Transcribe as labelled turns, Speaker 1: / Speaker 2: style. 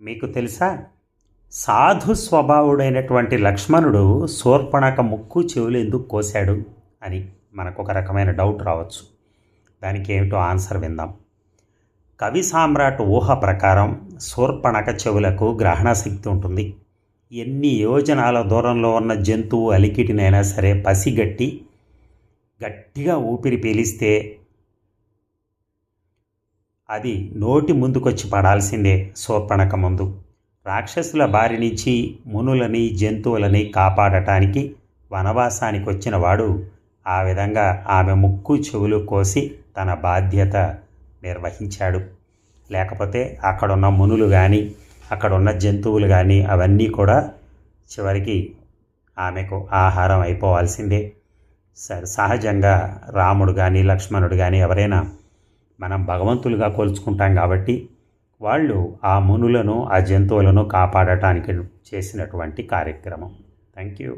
Speaker 1: మీకు తెలుసా? సాధు స్వభావుడైనటువంటి లక్ష్మణుడు శూర్పణక ముక్కు చెవులు ఎందుకు కోశాడు అని మనకు ఒక రకమైన డౌట్ రావచ్చు. దానికి ఏమిటో ఆన్సర్ విందాం. కవి సామ్రాట్ ఊహ ప్రకారం శూర్పణక చెవులకు గ్రహణ శక్తి ఉంటుంది. ఎన్ని యోజనాల దూరంలో ఉన్న జంతువు అలికిటినైనా సరే పసిగట్టి గట్టిగా ఊపిరి పీలిస్తే అది నోటి ముందుకొచ్చి పడాల్సిందే శూర్పణక ముందు. రాక్షసుల బారి నుంచి మునులని జంతువులని కాపాడటానికి వనవాసానికి వచ్చినవాడు ఆ విధంగా ఆమె ముక్కు చెవులు కోసి తన బాధ్యత నిర్వహించాడు. లేకపోతే అక్కడున్న మునులు కానీ అక్కడున్న జంతువులు కానీ అవన్నీ కూడా చివరికి ఆమెకు ఆహారం అయిపోవాల్సిందే. స- సహజంగా రాముడు కానీ లక్ష్మణుడు కానీ ఎవరైనా మనం భగవంతులుగా కొలుచుకుంటాం కాబట్టి వాళ్ళు ఆ మునులను ఆ జంతువులను కాపాడటానికి చేసినటువంటి కార్యక్రమం. Thank you